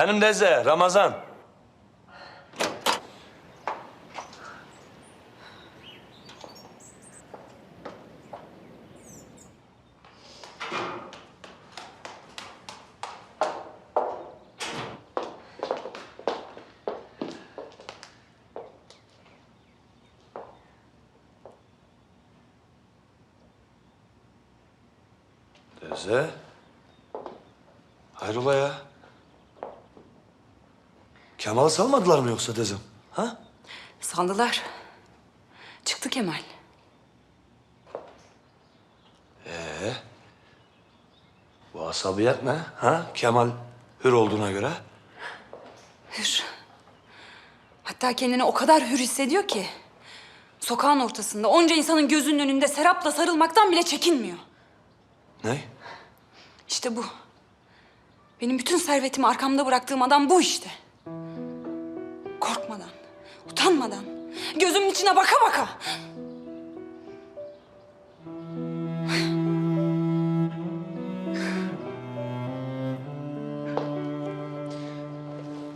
Benim Deze, Ramazan. Deze. Hayrola ya? Kemal'i salmadılar mı yoksa Dezem? Ha? Sandılar. Çıktı Kemal. Bu asabiyet ne? Ha? Kemal hür olduğuna göre. Hür. Hatta kendini o kadar hür hissediyor ki... ...sokağın ortasında onca insanın gözünün önünde Serap'la sarılmaktan bile çekinmiyor. Ne? İşte bu. Benim bütün servetimi arkamda bıraktığım adam bu işte. Utanmadan, gözümün içine baka baka.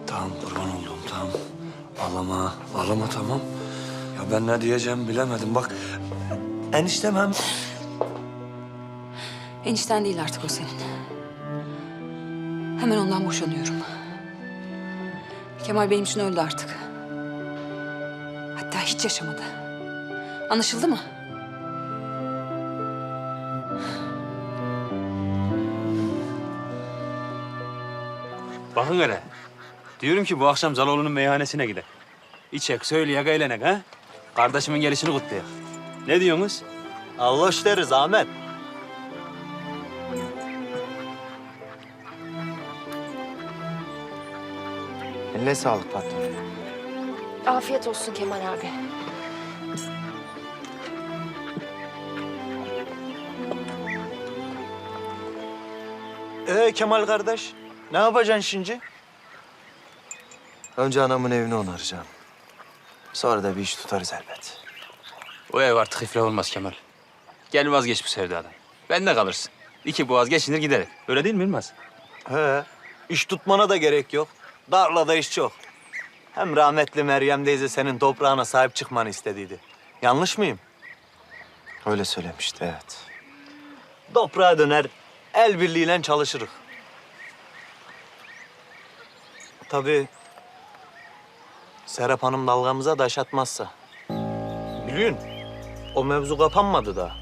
Tamam kurban oldum tamam. Ağlama, ağlama tamam. Ya ben ne diyeceğimi bilemedim. Bak eniştem hem... Enişten değil artık o senin. Hemen ondan boşanıyorum. Kemal benim için öldü artık. Hatta hiç yaşamadı. Anlaşıldı mı? Bakın hele. Diyorum ki bu akşam Zaloğlu'nun meyhanesine gidelim. İçek, söyleyek, eğlenek ha. Kardeşimin gelişini kutlayak. Ne diyorsunuz? Allah deriz Ahmet. Eline sağlık patron. Afiyet olsun Kemal abi. Ee Kemal kardeş, ne yapacaksın şimdi? Önce anamın evini onaracağım. Sonra da bir iş tutarız elbet. O ev artık iflah olmaz Kemal. Gel vazgeç bu sevdadan. Bende kalırsın. İki boğaz geçinir giderim. Öyle değil mi Yılmaz? He, iş tutmana da gerek yok. Darlada iş çok. Hem rahmetli Meryem teyze senin toprağına sahip çıkmanı istediydi. Yanlış mıyım? Öyle söylemişti evet. Toprağa döner, el birliğiyle çalışırız. Tabii Serap Hanım dalgamıza daş atmazsa. Biliyorsun, o mevzu kapanmadı da.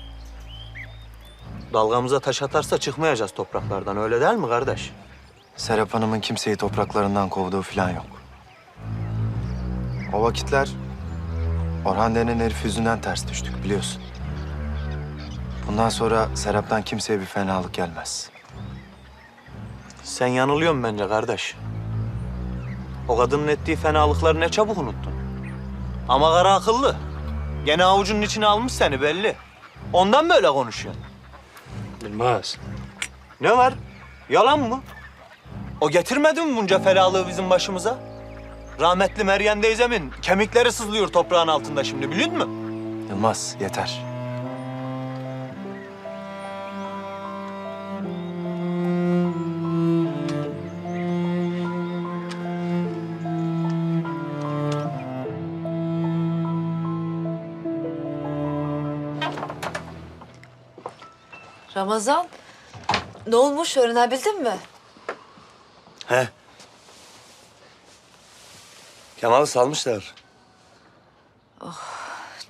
Dalgamıza taş atarsa çıkmayacağız topraklardan, öyle değil mi kardeş? Serap Hanım'ın kimseyi topraklarından kovduğu falan yok. O vakitler Orhan denen herif yüzünden ters düştük biliyorsun. Bundan sonra Serap'tan kimseye bir fenalık gelmez. Sen yanılıyorsun bence kardeş. O kadının ettiği fenalıkları ne çabuk unuttun. Ama kara akıllı. Gene avucunun içine almış seni belli. Ondan böyle konuşuyorsun. Yılmaz. Ne var? Yalan mı? O getirmedi mi bunca felalığı bizim başımıza? Rahmetli Meryem teyzemin kemikleri sızlıyor toprağın altında şimdi biliyor musun? Yılmaz yeter. Ramazan, ne olmuş öğrenebildin mi? He. Kemal'i salmışlar.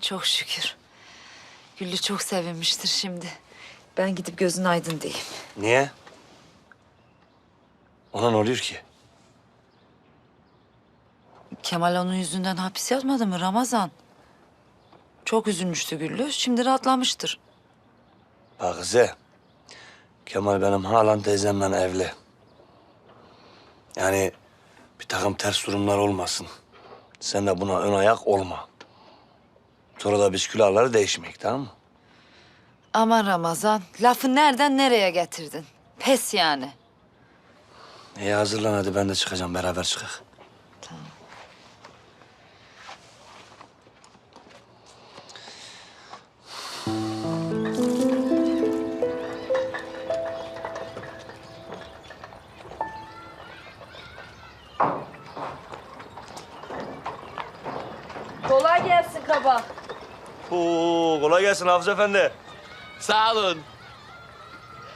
Çok şükür. Güllü çok sevinmiştir şimdi. Ben gidip gözün aydın diyeyim. Niye? Ona ne oluyor ki? Kemal onun yüzünden hapis yatmadı mı Ramazan? Çok üzülmüştü Güllü. Şimdi rahatlamıştır. Bak Kızı, Kemal benim halen teyzemle evli. Yani bir takım ters durumlar olmasın. Sen de buna ön ayak olma. Sonra da biz külahları değişmek tamam mı? Aman Ramazan, lafı nereden nereye getirdin? Pes yani. İyi hazırlan hadi ben de çıkacağım beraber çıkak. Kolay gelsin Hafız Efendi. Sağ olun.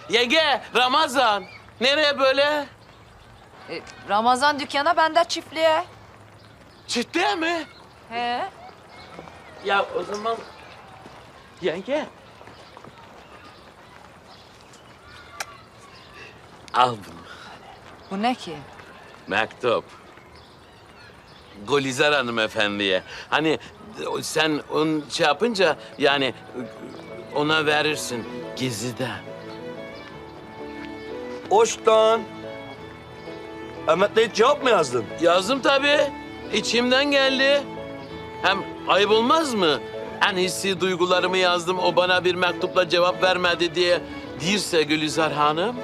Yenge, Ramazan. Nereye böyle? E, Ramazan dükkana ben de çiftliğe. Ciddi mi? He. Ya o zaman... Yenge. Al bunu. Bu ne ki? Mektup. Gülizar hanımefendiye. Hani sen onu şey yapınca yani ona verirsin gizliden. Hoş lan. Ahmet'le hiç cevap mı yazdın? Yazdım tabii. İçimden geldi. Hem ayıp olmaz mı? En hissi duygularımı yazdım. O bana bir mektupla cevap vermedi diye. Dirse Gülizar Hanım.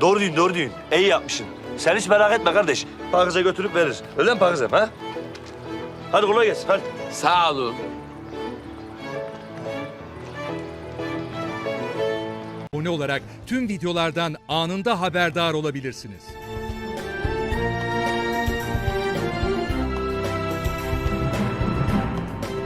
Doğru diyorsun, doğru diyorsun. İyi yapmışsın. Sen hiç merak etme kardeş. Pakize götürüp veririz. Öyle mi Pakizem ha? Hadi kolay gelsin, hadi. Sağ olun. abone olarak tüm videolardan anında haberdar olabilirsiniz.